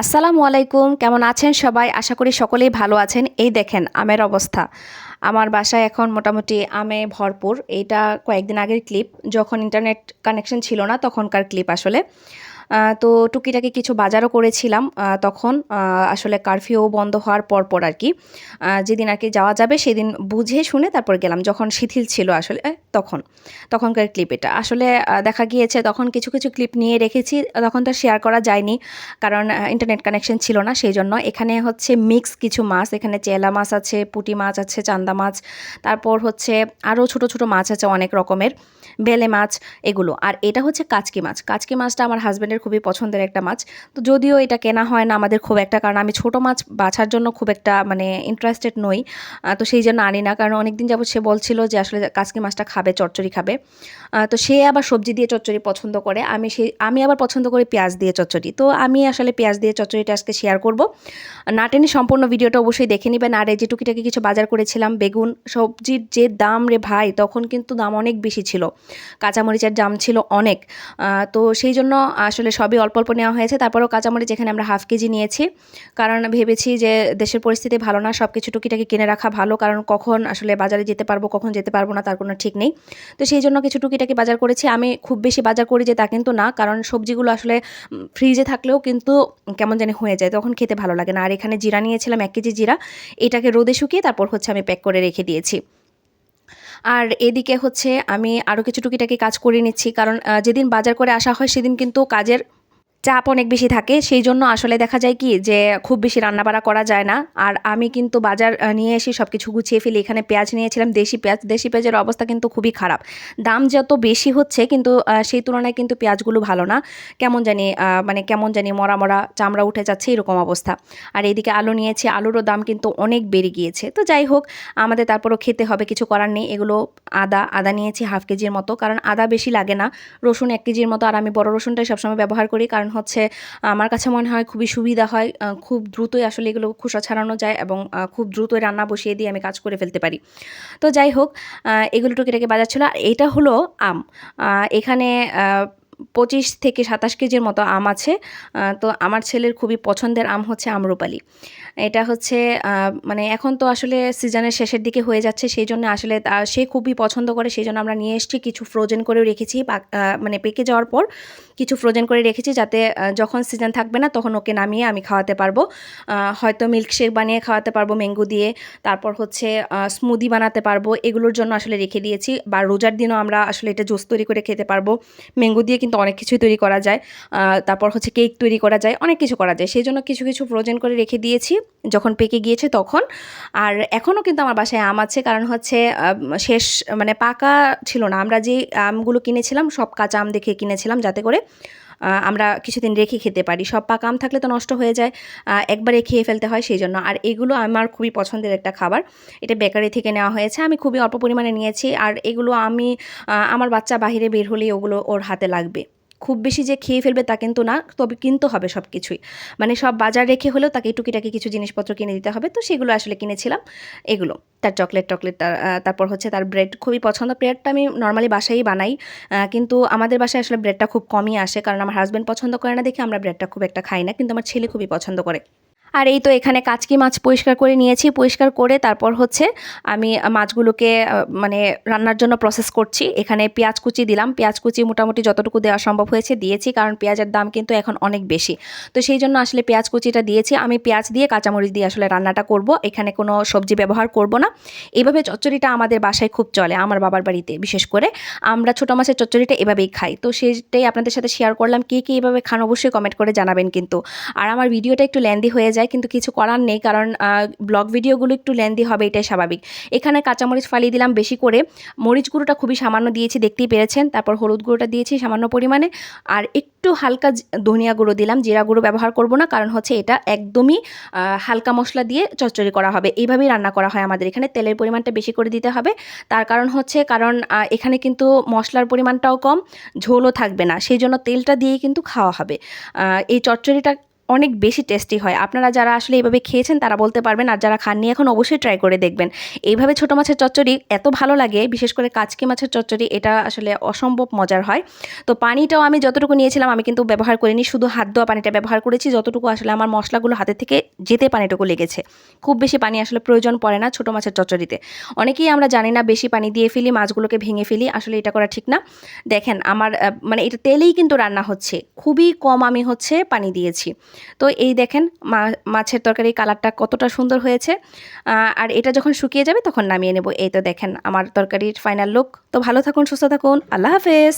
আসসালামু আলাইকুম, কেমন আছেন সবাই? আশা করি সকলেই ভালো আছেন। এই দেখেন, আমের অবস্থা। আমার বাসায় এখন মোটামুটি আমে ভরপুর। এইটা কয়েকদিন আগের ক্লিপ যখন ইন্টারনেট কানেকশন ছিল না তখনকার ক্লিপ আসলে। তো টুকিটাকি কিছু বাজারও করেছিলাম তখন আসলে কারফিউ বন্ধ হওয়ার পর পর আর কি। যেদিন আর কি যাওয়া যাবে সেদিন বুঝে শুনে তারপর গেলাম, যখন শিথিল ছিল আসলে তখন, তখনকার ক্লিপ এটা। আসলে দেখা গিয়েছে তখন কিছু কিছু ক্লিপ নিয়ে রেখেছি, তখন তো শেয়ার করা যায়নি, কারণ ইন্টারনেট কানেকশন ছিল না সেই জন্য এখানে হচ্ছে মিক্স কিছু মাছ, এখানে চেলা মাছ আছে, পুঁটি মাছ আছে, চান্দা মাছ, তারপর হচ্ছে আরও ছোট ছোট মাছ আছে অনেক রকমের, বেলে মাছ, এগুলো। আর এটা হচ্ছে কাচকি মাছ। কাচকি মাছটা আমার হাজব্যান্ডের খুবই পছন্দের একটা মাছ। তো যদিও এটা কেনা হয় না আমাদের খুব একটা, কারণ আমি ছোট মাছ বাছার জন্য খুব একটা মানে ইন্টারেস্টেড নই। তো সেই জন্য আনি না, কারণ অনেকদিন যাবত সে বলছিল যে আসলে কাচকি মাছটা খাবে, চচ্চড়ি খাবে। তো সে আবার সবজি দিয়ে চচ্চড়ি পছন্দ করে, আমি সেই আমি আবার পছন্দ করি পেঁয়াজ দিয়ে চচ্চড়ি। তো আমি আসলে পেঁয়াজ দিয়ে চচ্চড়িটা আজকে শেয়ার করব। না টেনে সম্পূর্ণ ভিডিওটা অবশ্যই দেখে নেবেন, আর এই যে টুকিটাকি কিছু বাজার করেছিলাম, বেগুন, সবজির যে দাম রে ভাই, তখন কিন্তু দাম অনেক বেশি ছিল। কাঁচামরিচের দাম ছিল অনেক। তো সেই জন্য আসলে সবই অল্প অল্প নেওয়া হয়েছে। তারপরেও কাঁচামরিচ এখানে আমরা হাফ কেজি নিয়েছি। কারণ ভেবেছি যে দেশের পরিস্থিতি ভালো না সব কিছু টুকিটাকি কিনে রাখা ভালো। কারণ কখন আসলে বাজারে যেতে পারব, কখন যেতে পারব না, তার কোনো ঠিক নেই। তো সেই জন্য কিছু টুকিটাকি বাজার করেছি। আমি খুব বেশি বাজার করি যে তা কিন্তু না। কারণ সবজিগুলো আসলে ফ্রিজে থাকলেও কিন্তু কেমন জানি হয়ে যায়, তখন খেতে ভালো লাগে না। আর এখানে জিরা নিয়েছিলাম, এক কেজি জিরা। এটাকে রোদে শুকিয়ে তারপর হচ্ছে আমি প্যাক করে রেখে দিয়েছি। আর এদিকে হচ্ছে আমি আরও কিছু টুকিটাকি কাজ করে নিচ্ছি। কারণ যেদিন বাজার করে আসা হয়, সেদিন কিন্তু কাজের চাপ অনেক বেশি থাকে। সেই জন্য আসলে দেখা যায় কি যে খুব বেশি রান্নাবাড়া করা যায় না। আর আমি কিন্তু বাজার নিয়ে এসে সব কিছু গুছিয়ে ফেলি। এখানে পেঁয়াজ নিয়েছিলাম, দেশি পেঁয়াজ। দেশি পেঁয়াজের অবস্থা কিন্তু খুবই খারাপ। দাম যত বেশি হচ্ছে কিন্তু সেই তুলনায় কিন্তু পেঁয়াজগুলো ভালো না। কেমন জানি মানে কেমন জানি মরা মরা চামড়া উঠে যাচ্ছে এরকম অবস্থা। আর এইদিকে আলু নিয়েছি, আলুরও দাম কিন্তু অনেক বেড়ে গিয়েছে। তো যাই হোক, আমাদের তারপরও খেতে হবে, কিছু করার নেই। এগুলো আদা আদা নিয়েছি হাফ কেজির মতো। কারণ আদা বেশি লাগে না। রসুন এক কেজির মতো। আর আমি বড় রসুনটাই সবসময় ব্যবহার করি। কারণ হচ্ছে, আমার কাছে মনে হয় খুবই সুবিধা হয় খুব দ্রুতই আসলে এগুলো খোসা ছাড়ানো যায় এবং খুব দ্রুতই রান্না বসিয়ে দিয়ে আমি কাজ করে ফেলতে পারি। তো যাই হোক এগুলো টুকিটাকি বাজার ছিল। আর এটা হলো আম। এখানে পঁচিশ থেকে সাতাশ কেজির মতো আম আছে তো আমার ছেলের খুবই পছন্দের আম হচ্ছে আমরুপালি। এটা হচ্ছে মানে এখন তো আসলে সিজনের শেষের দিকে হয়ে যাচ্ছে, সেই জন্য আসলে সে খুবই পছন্দ করে, সেই জন্য আমরা নিয়ে এসেছি, কিছু ফ্রোজেন করে রেখেছি মানে পেকে যাওয়ার পর কিছু ফ্রোজেন করে রেখেছি, যাতে যখন সিজন থাকবে না তখন ওকে নামিয়ে আমি খাওয়াতে পারব। হয়তো মিল্কশেক বানিয়ে খাওয়াতে পারব ম্যাঙ্গো দিয়ে, তারপর হচ্ছে স্মুদি বানাতে পারব, এগুলোর জন্য আসলে রেখে দিয়েছি, বা রোজার দিনও আমরা আসলে এটা জুস তৈরি করে খেতে পারব। ম্যাঙ্গো দিয়ে কিন্তু অনেক কিছুই তৈরি করা যায়। তারপর হচ্ছে কেক তৈরি করা যায়, অনেক কিছু করা যায়। সেই জন্য কিছু কিছু ফ্রোজেন করে রেখে দিয়েছি, যখন পেকে গিয়েছে তখন। আর এখনও কিন্তু আমার বাসায় আম আছে, কারণ হচ্ছে শেষ মানে পাকা ছিল না। আমরা যে আমগুলো কিনেছিলাম, সব কাঁচা আম দেখে কিনেছিলাম যাতে করে আমরা কিছুদিন রেখে খেতে পারি। সব পাকা আম থাকলে তো নষ্ট হয়ে যায় একবারে খেয়ে ফেলতে হয় সেই জন্য আর এগুলো আমার খুবই পছন্দের একটা খাবার। এটা বেকারি থেকে নেওয়া হয়েছে। আমি খুবই অল্প পরিমাণে নিয়েছি। আর এগুলো আমি আমার বাচ্চা বাহিরে বের হলেই ওগুলো ওর হাতে লাগবে। খুব বেশি যে খেয়ে ফেলবে তা কিন্তু না, তবে কিনতে হবে সব কিছুই মানে সব বাজার রেখে হলেও তাকে টুকিটাকি কিছু জিনিসপত্র কিনে দিতে হবে। তো সেগুলো আসলে কিনেছিলাম, এগুলো। তার চকলেট টকলেট তারপর হচ্ছে তার ব্রেড। খুবই পছন্দ, ব্রেডটা আমি নর্মালি বাসায়ই বানাই। কিন্তু আমাদের বাসায় আসলে ব্রেডটা খুব কমই আসে, কারণ আমার হাজব্যান্ড পছন্দ করে না দেখে আমরা ব্রেডটা খুব একটা খাই না, কিন্তু আমার ছেলে খুবই পছন্দ করে। আর এই তো এখানে কাচকি মাছ পরিষ্কার করে নিয়েছি, পরিষ্কার করে তারপর হচ্ছে আমি মাছগুলোকে মানে রান্নার জন্য প্রসেস করছি। এখানে পেঁয়াজ কুচি দিলাম। পেঁয়াজ কুচি মোটামুটি যতটুকু দেওয়া সম্ভব হয়েছে দিয়েছি, কারণ পেঁয়াজের দাম কিন্তু এখন অনেক বেশি। তো সেই জন্য আসলে পেঁয়াজ কুচিটা দিয়েছি। আমি পেঁয়াজ দিয়ে কাঁচামরিচ দিয়ে আসলে রান্নাটা করব। এখানে কোনো সবজি ব্যবহার করব না। এইভাবে চচ্চড়িটা আমাদের বাসায় খুব চলে, আমার বাবার বাড়িতে বিশেষ করে। আমরা ছোটো মাছের চচ্চড়িটা এভাবেই খাই। তো সেটাই আপনাদের সাথে শেয়ার করলাম। কে কে এভাবে খান অবশ্যই কমেন্ট করে জানাবেন কিন্তু। আর আমার ভিডিওটা একটু লেন্দি হয়ে যায়। কিন্তু কিছু করার নেই, কারণ ব্লগ ভিডিওগুলো একটু লেন্দি হবে, এটাই স্বাভাবিক। এখানে কাঁচামরিচ ফালিয়ে দিলাম বেশি করে। মরিচ গুঁড়োটা খুবই সামান্য দিয়েছি, দেখতেই পেরেছেন। তারপর হলুদ গুঁড়োটা দিয়েছি সামান্য পরিমাণে। আর একটু হালকা ধনিয়া গুঁড়ো দিলাম, জিরা গুঁড়ো ব্যবহার করব না, কারণ হচ্ছে এটা একদমই হালকা মশলা দিয়ে চচ্চড়ি করা হবে। এইভাবেই রান্না করা হয় আমাদের এখানে, তেলের পরিমাণটা বেশি করে দিতে হবে। তার কারণ হচ্ছে, কারণ এখানে কিন্তু মশলার পরিমাণটাও কম, ঝোলও থাকবে না, সেই জন্য তেলটা দিয়েই কিন্তু খাওয়া হবে। এই চচ্চড়িটা অনেক বেশি টেস্টি হয়। আপনারা যারা আসলে এইভাবে খেয়েছেন, তারা বলতে পারবেন, আর যারা খাননি, এখন অবশ্যই ট্রাই করে দেখবেন। এইভাবে ছোটো মাছের চচ্চড়ি এত ভালো লাগে, বিশেষ করে কাচকি মাছের চচ্চড়ি, এটা আসলে অসম্ভব মজার হয়। তো পানিটাও আমি যতটুকু নিয়েছিলাম, আমি কিন্তু ব্যবহার করিনি, শুধু হাত ধোয়া পানিটা ব্যবহার করেছি, যতটুকু আসলে আমার মশলাগুলো হাতের থেকে যেতে পানিটুকু লেগেছে। খুব বেশি পানি আসলে প্রয়োজন পড়ে না ছোটো মাছের চচ্চড়িতে। অনেকেই আমরা জানি না, বেশি পানি দিয়ে ফেলি, মাছগুলোকে ভেঙে ফেলি, আসলে এটা করা ঠিক না। দেখেন, আমার মানে এটা তেলেই কিন্তু রান্না হচ্ছে, খুবই কম আমি হচ্ছে পানি দিয়েছি। তো এই দেখেন মাছের তরকারি কালারটা কতটা সুন্দর হয়েছে। আর এটা যখন শুকিয়ে যাবে তখন নামিয়ে নেব। এই তো দেখেন আমার তরকারির ফাইনাল লুক তো ভালো থাকুন, সুস্থ থাকুন। আল্লাহ হাফেজ।